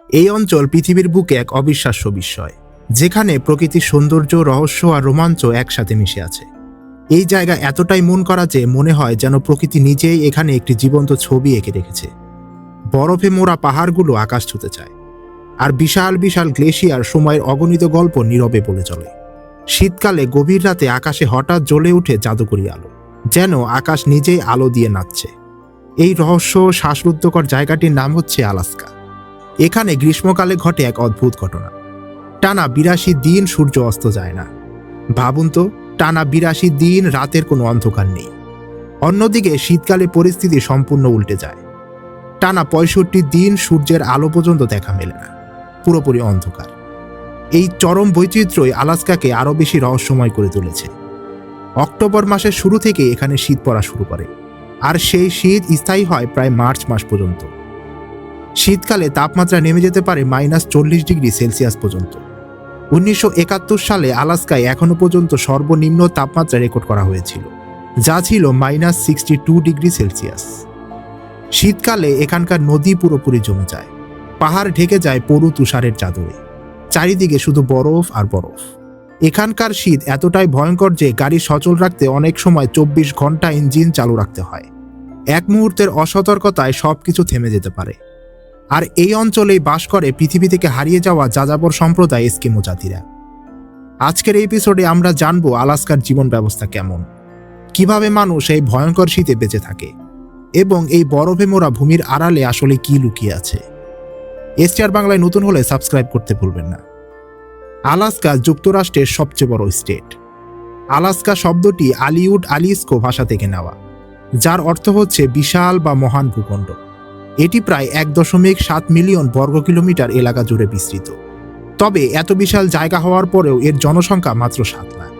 এই অঞ্চল পৃথিবীর বুকে এক অবিশ্বাস্য বিষয় যেখানে প্রকৃতির সৌন্দর্য, রহস্য আর রোমাঞ্চ একসাথে মিশে আছে। এই জায়গা এতটাই মন করা যে মনে হয় যেন প্রকৃতি নিজেই এখানে একটি জীবন্ত ছবি এঁকে রেখেছে। বরফে মোড়া পাহাড়গুলো আকাশ ছুতে চায়, আর বিশাল বিশাল গ্লেশিয়ার সময়ের অগণিত গল্প নীরবে বলে চলে। শীতকালে গভীর রাতে আকাশে হঠাৎ জ্বলে উঠে জাদুকরি আলো, যেন আকাশ নিজেই আলো দিয়ে নাচছে। এই রহস্য শ্বাসরুদ্ধকর জায়গাটির নাম হচ্ছে আলাস্কা। এখানে গ্রীষ্মকালে ঘটে এক অদ্ভুত ঘটনা। টানা বিরাশি দিন সূর্য অস্ত যায় না। ভাবুন তো, টানা বিরাশি দিন রাতের কোনো অন্ধকার নেই। অন্যদিকে শীতকালে পরিস্থিতি সম্পূর্ণ উল্টে যায়। টানা পঁয়ষট্টি দিন সূর্যের আলো পর্যন্ত দেখা মেলে না। পুরোপুরি অন্ধকার। এই চরম বৈচিত্র্যই আলাস্কাকে আরও বেশি রহস্যময় করে তুলেছে। অক্টোবর মাসের শুরু থেকে এখানে শীত পড়া শুরু করে। আর সেই শীত স্থায়ী হয় প্রায় মার্চ মাস পর্যন্ত। শীতকালে তাপমাত্রা নেমে যেতে পারে মাইনাস চল্লিশ ডিগ্রি সেলসিয়াস পর্যন্ত। উনিশশো একাত্তর সালে আলাস্কায় এখনও পর্যন্ত সর্বনিম্ন তাপমাত্রা রেকর্ড করা হয়েছিল, যা ছিল minus sixty two degree Celsius. শীতকালে এখানকার নদী পুরোপুরি জমে যায়, পাহাড় ঢেকে যায় পরু তুষারের চাদরে, চারিদিকে শুধু বরফ আর বরফ। এখানকার শীত এতটাই ভয়ঙ্কর যে গাড়ি সচল রাখতে অনেক সময় চব্বিশ ঘণ্টা ইঞ্জিন চালু রাখতে হয়। এক মুহূর্তের অসতর্কতায় সবকিছু থেমে যেতে পারে। আর এই অঞ্চলেই বাস করে পৃথিবী থেকে হারিয়ে যাওয়া যাযাবর সম্প্রদায় এস্কিমো জাতিরা। আজকের এপিসোডে আমরা জানব আলাস্কার জীবন ব্যবস্থা কেমন? কীভাবে মানুষ এই ভয়ঙ্কর শীতে বেঁচে থাকে? এবং এই বরফে মোড়া ভূমির আড়ালে আসলে কি লুকিয়ে আছে? এসটিআর বাংলায় নতুন হলে সাবস্ক্রাইব করতে ভুলবেন না। আলাস্কা যুক্তরাষ্ট্রের সবচেয়ে বড় স্টেট। আলাস্কা শব্দটি আলিউড আলিস্কো ভাষা থেকে নেওয়া, যার অর্থ হচ্ছে বিশাল বা মহান ভূখণ্ড। এটি প্রায় এক দশমিক সাত মিলিয়ন বর্গ কিলোমিটার এলাকা জুড়ে বিস্তৃত। তবে এত বিশাল জায়গা হওয়ার পরেও এর জনসংখ্যা মাত্র সাত লাখ।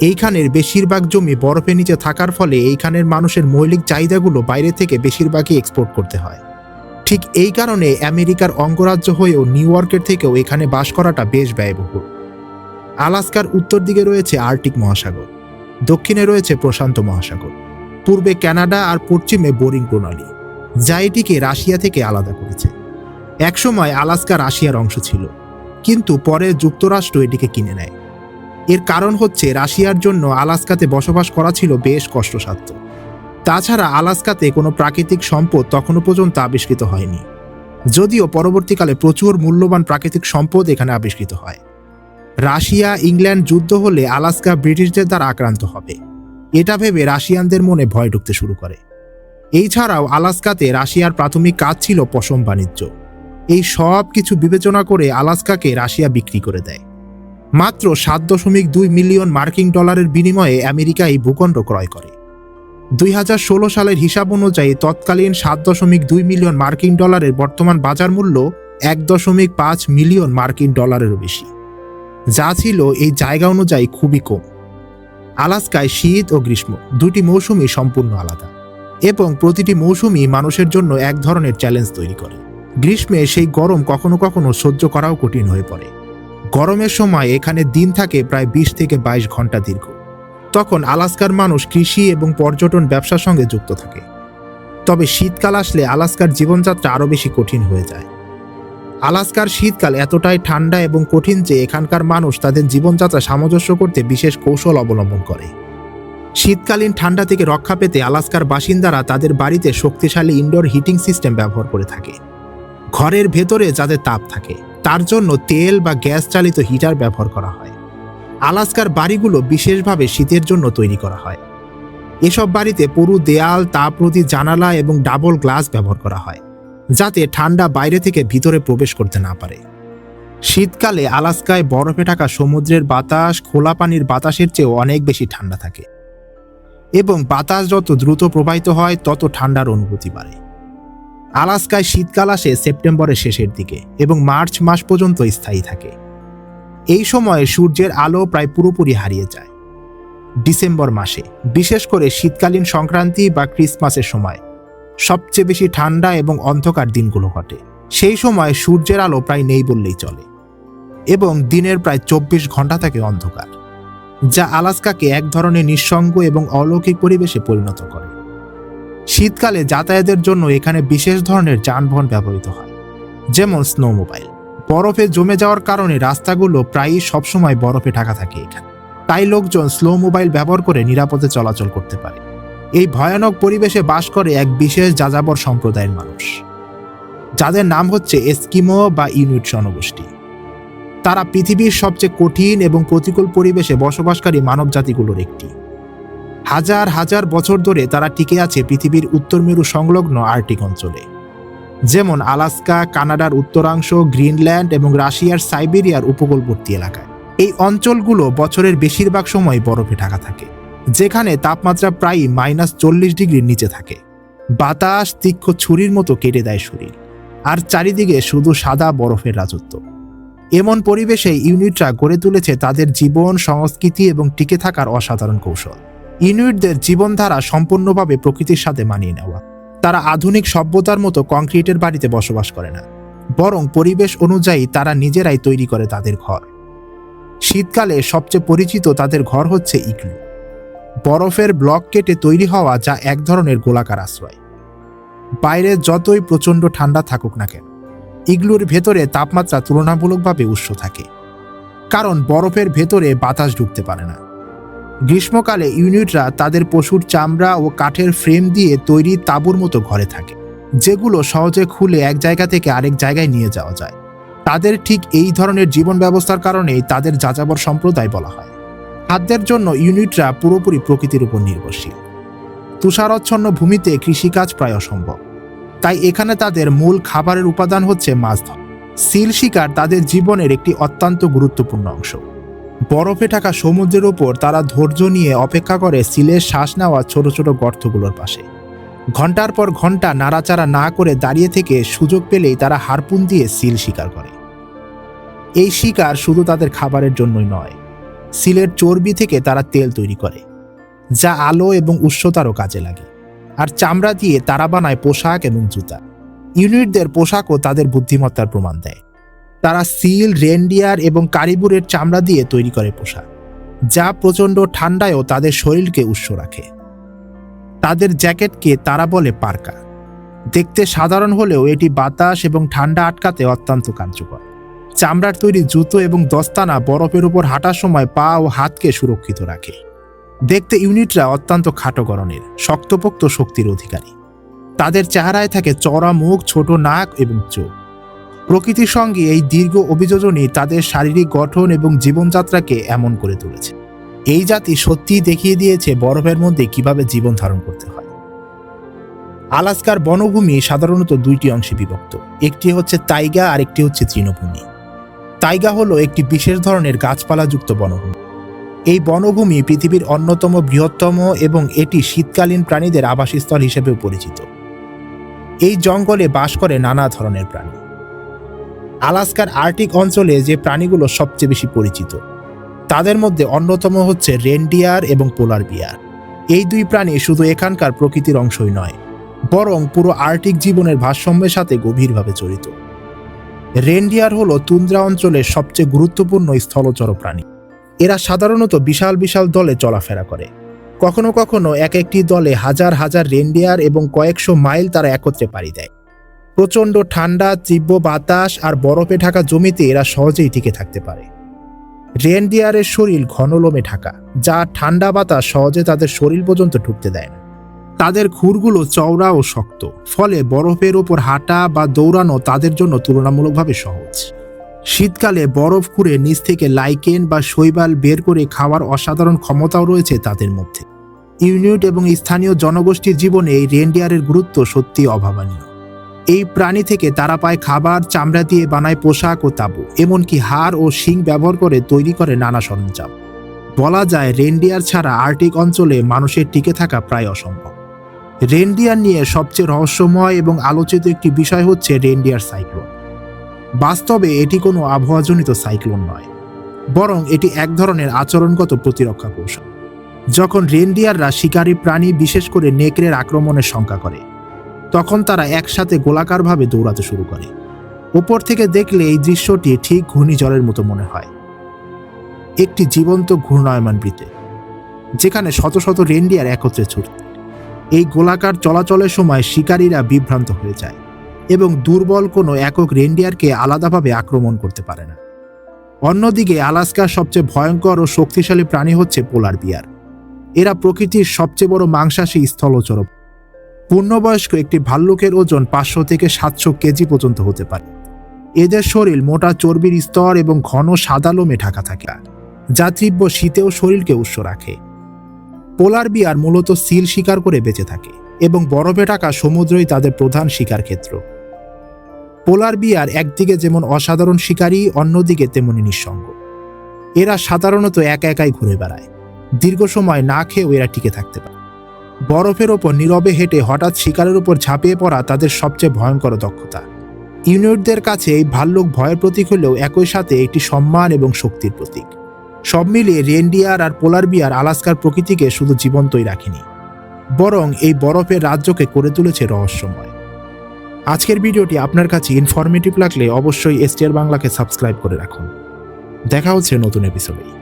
এইখানের বেশিরভাগ জমি বরফের নিচে থাকার ফলে এইখানের মানুষের মৌলিক চাহিদাগুলো বাইরে থেকে বেশিরভাগই এক্সপোর্ট করতে হয়। ঠিক এই কারণে আমেরিকার অঙ্গরাজ্য হয়েও নিউ ইয়র্কের থেকেও এখানে বাস করাটা বেশ ব্যয়বহুল। আলাস্কার উত্তর দিকে রয়েছে আর্কটিক মহাসাগর, দক্ষিণে রয়েছে প্রশান্ত মহাসাগর, পূর্বে কানাডা আর পশ্চিমে বোরিং প্রণালী। যা এটিকে রাশিয়া থেকে আলাদা করেছে। একসময় আলাস্কা রাশিয়ার অংশ ছিল, কিন্তু পরে যুক্তরাষ্ট্র এটিকে কিনে নেয়। এর কারণ হচ্ছে রাশিয়ার জন্য আলাস্কাতে বসবাস করা ছিল বেশ কষ্টসাধ্য। তাছাড়া আলাস্কাতে কোনো প্রাকৃতিক সম্পদ তখনও পর্যন্ত আবিষ্কৃত হয়নি, যদিও পরবর্তীকালে প্রচুর মূল্যবান প্রাকৃতিক সম্পদ এখানে আবিষ্কৃত হয়। রাশিয়া ইংল্যান্ড যুদ্ধ হলে আলাস্কা ব্রিটিশদের দ্বারা আক্রান্ত হবে। এটা ভেবে রাশিয়ানদের মনে ভয় ঢুকতে শুরু করে। এই ছাড়াও আলাস্কাতে রাশিয়ার প্রাথমিক কাজ ছিল পশম বাণিজ্য। এই সব কিছু বিবেচনা করে আলাস্কাকে রাশিয়া বিক্রি করে দেয়। মাত্র সাত দশমিক দুই মিলিয়ন মার্কিন ডলারের বিনিময়ে আমেরিকা এই ভূখণ্ড ক্রয় করে। দুই হাজার ষোলো সালের হিসাব অনুযায়ী তৎকালীন সাত দশমিক দুই মিলিয়ন মার্কিন ডলারের বর্তমান বাজার মূল্য এক দশমিক পাঁচ মিলিয়ন মার্কিন ডলারেরও বেশি। যা ছিল এই জায়গা অনুযায়ী খুবই কম। আলাস্কায় শীত ও গ্রীষ্ম, দুটি মৌসুমই সম্পূর্ণ আলাদা। এবং প্রতিটি মৌসুমই মানুষের জন্য এক ধরনের চ্যালেঞ্জ তৈরি করে। গ্রীষ্মে সেই গরম কখনো কখনো সহ্য করাও কঠিন হয়ে পড়ে। গরমের সময় এখানে দিন থাকে প্রায় বিশ থেকে বাইশ ঘণ্টা দীর্ঘ। তখন আলাস্কার মানুষ কৃষি এবং পর্যটন ব্যবসার সঙ্গে যুক্ত থাকে। তবে শীতকাল আসলে আলাস্কার জীবনযাত্রা আরও বেশি কঠিন হয়ে যায়। আলাস্কার শীতকাল এতটাই ঠান্ডা এবং কঠিন যে এখানকার মানুষ তাদের জীবনযাত্রা সামঞ্জস্য করতে বিশেষ কৌশল অবলম্বন করে। শীতকালীন ঠান্ডা থেকে রক্ষা পেতে আলাস্কার বাসিন্দারা তাদের বাড়িতে শক্তিশালী ইনডোর হিটিং সিস্টেম ব্যবহার করে থাকে। ঘরের ভেতরে যাদের তাপ থাকে, তার জন্য তেল বা গ্যাস চালিত হিটার ব্যবহার করা হয়। আলাস্কার বাড়িগুলো বিশেষভাবে শীতের জন্য তৈরি করা হয়। এসব বাড়িতে পুরু দেয়াল, তাপরোধী জানালা এবং ডাবল গ্লাস ব্যবহার করা হয়, যাতে ঠান্ডা বাইরে থেকে ভিতরে প্রবেশ করতে না পারে। শীতকালে আলাস্কায় বরফে ঢাকা সমুদ্রের বাতাস, খোলা পানির বাতাসের চেয়েও অনেক বেশি ঠান্ডা থাকে। এবং বাতাস যত দ্রুত প্রবাহিত হয়, তত ঠান্ডার অনুভূতি বাড়ে। আলাস্কায় শীতকাল আসে সেপ্টেম্বরের শেষের দিকে এবং মার্চ মাস পর্যন্ত স্থায়ী থাকে। এই সময়ে সূর্যের আলো প্রায় পুরোপুরি হারিয়ে যায়। ডিসেম্বর মাসে, বিশেষ করে শীতকালীন সংক্রান্তি বা ক্রিসমাসের সময়, সবচেয়ে বেশি ঠান্ডা এবং অন্ধকার দিনগুলো ঘটে। সেই সময় সূর্যের আলো প্রায় নেই বললেই চলে এবং দিনের প্রায় চব্বিশ ঘণ্টা থাকে অন্ধকার। যা আলাস্কাকে এক ধরনের নিঃসঙ্গ এবং অলৌকিক পরিবেশে পরিণত করে। শীতকালে যাতায়াতের জন্য এখানে বিশেষ ধরনের যানবাহন ব্যবহৃত হয়, যেমন স্নোমোবাইল বরফে জমে যাওয়ার কারণে রাস্তাগুলো প্রায়ই সবসময় বরফে ঢাকা থাকে এখানে। তাই লোকজন স্লো মোবাইল ব্যবহার করে নিরাপদে চলাচল করতে পারে। এই ভয়ানক পরিবেশে বাস করে এক বিশেষ যাযাবর সম্প্রদায়ের মানুষ, যাদের নাম হচ্ছে এস্কিমো বা ইউনিট জনগোষ্ঠী। তারা পৃথিবীর সবচেয়ে কঠিন এবং প্রতিকূল পরিবেশে বসবাসকারী মানব জাতিগুলোর একটি। হাজার হাজার বছর ধরে তারা টিকে আছে পৃথিবীর উত্তর মেরু সংলগ্ন আর্টিক অঞ্চলে। যেমন আলাস্কা, কানাডার উত্তরাংশ, গ্রিনল্যান্ড এবং রাশিয়ার সাইবেরিয়ার উপকূলবর্তী এলাকায়। এই অঞ্চলগুলো বছরের বেশিরভাগ সময় বরফে ঢাকা থাকে, যেখানে তাপমাত্রা প্রায় মাইনাস চল্লিশ ডিগ্রির নিচে থাকে। বাতাস তীক্ষ্ণ ছুরির মতো কেটে দেয় শরীর, আর চারিদিকে শুধু সাদা বরফের রাজত্ব। এমন পরিবেশে ইউনিটরা গড়ে তুলেছে তাদের জীবন, সংস্কৃতি এবং টিকে থাকার অসাধারণ কৌশল। ইউনিটদের জীবনধারা সম্পূর্ণভাবে প্রকৃতির সাথে মানিয়ে নেওয়া। তারা আধুনিক সভ্যতার মতো কংক্রিটের বাড়িতে বসবাস করে না। বরং পরিবেশ অনুযায়ী তারা নিজেরাই তৈরি করে তাদের ঘর। শীতকালে সবচেয়ে পরিচিত তাদের ঘর হচ্ছে ইগলু বরফের ব্লক কেটে তৈরি হওয়া যা এক ধরনের গোলাকার আশ্রয়। বাইরে যতই প্রচণ্ড ঠান্ডা থাকুক না কেন ইগলুর ভেতরে তাপমাত্রা তুলনামূলকভাবে উষ্ণ থাকে, কারণ বরফের ভেতরে বাতাস ঢুকতে পারে না। গ্রীষ্মকালে ইউনিটরা তাদের পশুর চামড়া ও কাঠের ফ্রেম দিয়ে তৈরি তাঁবুর মতো ঘরে থাকে, যেগুলো সহজে খুলে এক জায়গা থেকে আরেক জায়গায় নিয়ে যাওয়া যায়। তাদের ঠিক এই ধরনের জীবন ব্যবস্থার কারণেই তাদের যাযাবর সম্প্রদায় বলা হয়। খাদ্যের জন্য ইউনিটরা পুরোপুরি প্রকৃতির উপর নির্ভরশীল। তুষারচ্ছন্ন ভূমিতে কৃষিকাজ প্রায় অসম্ভব। তাই এখানে তাদের মূল খাবারের উপাদান হচ্ছে মাছ ধরা। সিল শিকার তাদের জীবনের একটি অত্যন্ত গুরুত্বপূর্ণ অংশ। বরফে থাকা সমুদ্রের ওপর তারা ধৈর্য নিয়ে অপেক্ষা করে সিলের শ্বাস নেওয়া ছোট ছোট গর্তগুলোর পাশে। ঘণ্টার পর ঘণ্টা নাড়াচাড়া না করে দাঁড়িয়ে থেকে সুযোগ পেলেই তারা হারপুন দিয়ে সিল শিকার করে। এই শিকার শুধু তাদের খাবারের জন্যই নয়, সিলের চর্বি থেকে তারা তেল তৈরি করে, যা আলো এবং উষ্ণতারও কাজে লাগে। আর চামড়া দিয়ে তারা বানায় পোশাক এবং জুতা। ইউনিটদের পোশাকও তাদের বুদ্ধিমত্তার প্রমাণ দেয়। তারা সিল, রেন্ডিয়ার এবং কারিবুরের চামড়া দিয়ে তৈরি করে পোশাক, যা প্রচণ্ড ঠান্ডায়ও তাদের শরীরকে উষ্ণ রাখে। তাদের জ্যাকেটকে তারা বলে পার্কা। দেখতে সাধারণ হলেও এটি বাতাস এবং ঠান্ডা আটকাতে অত্যন্ত কার্যকর। চামড়ার তৈরি জুতো এবং দস্তানা বরফের উপর হাঁটার সময় পা ও হাতকে সুরক্ষিত রাখে। দেখতে ইউনিটরা অত্যন্ত খাটো গরনের শক্তপোক্ত শক্তির অধিকারী। তাদের চেহারায় থাকে চড়া মুখ, ছোট নাক এবং চোখ। প্রকৃতির সঙ্গে এই দীর্ঘ অভিযোজনই তাদের শারীরিক গঠন এবং জীবনযাত্রাকে এমন করে তুলেছে। এই জাতি সত্যিই দেখিয়ে দিয়েছে বরফের মধ্যে কীভাবে জীবন ধারণ করতে হয়। আলাস্কার বনভূমি সাধারণত দুইটি অংশে বিভক্ত, একটি হচ্ছে তাইগা আর একটি হচ্ছে তৃণভূমি। তাইগা হলো একটি বিশেষ ধরনের গাছপালাযুক্ত বনভূমি। এই বনভূমি পৃথিবীর অন্যতম বৃহত্তম এবং এটি শীতকালীন প্রাণীদের আবাসস্থল হিসেবেও পরিচিত। এই জঙ্গলে বাস করে নানা ধরনের প্রাণী। আলাস্কার আর্টিক অঞ্চলে যে প্রাণীগুলো সবচেয়ে বেশি পরিচিত, তাদের মধ্যে অন্যতম হচ্ছে রেনডিয়ার এবং পোলার বিয়ার। এই দুই প্রাণী শুধু এখানকার প্রকৃতির অংশই নয়, বরং পুরো আর্টিক জীবনের ভারসাম্যের সাথে গভীরভাবে জড়িত। রেনডিয়ার হলো তুন্দ্রা অঞ্চলের সবচেয়ে গুরুত্বপূর্ণ স্থলচর প্রাণী। এরা সাধারণত বিশাল বিশাল দলে চলাফেরা করে। কখনো কখনো এক একটি দলে হাজার হাজার রেনডিয়ার এবং কয়েকশো মাইল তারা একত্রে পাড়ি দেয়। প্রচণ্ড ঠান্ডা, তীব্র বাতাস আর বরফে ঢাকা জমিতে এরা সহজেই টিকে থাকতে পারে। রেনডিয়ারের শরীর ঘন লোমে ঢাকা, যা ঠান্ডা বাতাস সহজে তাদের শরীর পর্যন্ত ঢুকতে দেয় না। তাদের খুরগুলো চওড়া ও শক্ত, ফলে বরফের ওপর হাঁটা বা দৌড়ানো তাদের জন্য তুলনামূলকভাবে সহজ। শীতকালে বরফ খুঁড়ে নিচ থেকে লাইকেন বা শৈবাল বের করে খাওয়ার অসাধারণ ক্ষমতাও রয়েছে তাদের মধ্যে। ইউনিট এবং স্থানীয় জনগোষ্ঠীর জীবনে এই রেনডিয়ারের গুরুত্ব সত্যি অভাবনীয়। এই প্রাণী থেকে তারা পায় খাবার, চামড়া দিয়ে বানায় পোশাক ও তাবু, এমনকি হাড় ও শিং ব্যবহার করে তৈরি করে নানা সরঞ্জাম। বলা যায়, রেনডিয়ার ছাড়া আর্টিক অঞ্চলে মানুষের টিকে থাকা প্রায় অসম্ভব। রেনডিয়ার নিয়ে সবচেয়ে রহস্যময় এবং আলোচিত একটি বিষয় হচ্ছে রেনডিয়ার সাইক্লোন। বাস্তবে এটি কোনো আবহাওয়াজনিত সাইক্লোন নয়, বরং এটি এক ধরনের আচরণগত প্রতিরক্ষা কৌশল, যখন রেনডিয়াররা শিকারী প্রাণী বিশেষ করে নেকড়ের আক্রমণের শঙ্কা করে, তখন তারা একসাথে গোলাকারভাবে দৌড়াতে শুরু করে। ওপর থেকে দেখলে এই দৃশ্যটি ঠিক ঘূর্ণিঝড়ের মতো মনে হয়। একটি জীবন্ত ঘূর্ণায়মান বৃতে যেখানে শত শত রেন্ডিয়ার একত্রে ছুটত এই গোলাকার চলাচলের সময় শিকারীরা বিভ্রান্ত হয়ে যায়। এবং দুর্বল কোনো একক রেন্ডিয়ারকে আলাদাভাবে আক্রমণ করতে পারে না। অন্যদিকে আলাস্কার সবচেয়ে ভয়ঙ্কর ও শক্তিশালী প্রাণী হচ্ছে পোলার বিয়ার। এরা প্রকৃতির সবচেয়ে বড় মাংসাশী স্থলচর পূর্ণবয়স্ক একটি ভাল্লুকের ওজন পাঁচশো থেকে সাতশো কেজি পর্যন্ত হতে পারে। এদের শরীর মোটা চর্বির স্তর এবং ঘন সাদা লোমে ঢাকা থাকে, যা তীব্র শীতেও শরীরকে উৎস রাখে। পোলার বিয়ার মূলত সিল শিকার করে বেঁচে থাকে এবং বরফে ঢাকা সমুদ্রই তাদের প্রধান শিকার ক্ষেত্র। পোলার বিয়ার একদিকে যেমন অসাধারণ শিকারী, অন্যদিকে তেমনি নিঃসঙ্গ। এরা সাধারণত একা একাই ঘুরে বেড়ায়। দীর্ঘ সময় না খেয়েও এরা টিকে থাকতে পারে। বরফের ওপর নীরবে হেঁটে হঠাৎ শিকারের উপর ঝাঁপিয়ে পড়া তাদের সবচেয়ে ভয়ঙ্কর দক্ষতা। ইউনিটদের কাছে এই ভাল্লুক ভয়ের প্রতীক হলেও একই সাথে একটি সম্মান এবং শক্তির প্রতীক। সব মিলিয়ে রেন্ডিয়ার আর পোলার বিয়ার আলাস্কার প্রকৃতিকে শুধু জীবন্তই রাখেনি। বরং এই বরফের রাজ্যকে করে তুলেছে রহস্যময়। আজকের ভিডিওটি আপনার কাছে ইনফরমেটিভ লাগলে অবশ্যই এসটিআর বাংলাকে সাবস্ক্রাইব করে রাখুন। দেখা হচ্ছে নতুন এপিসোডে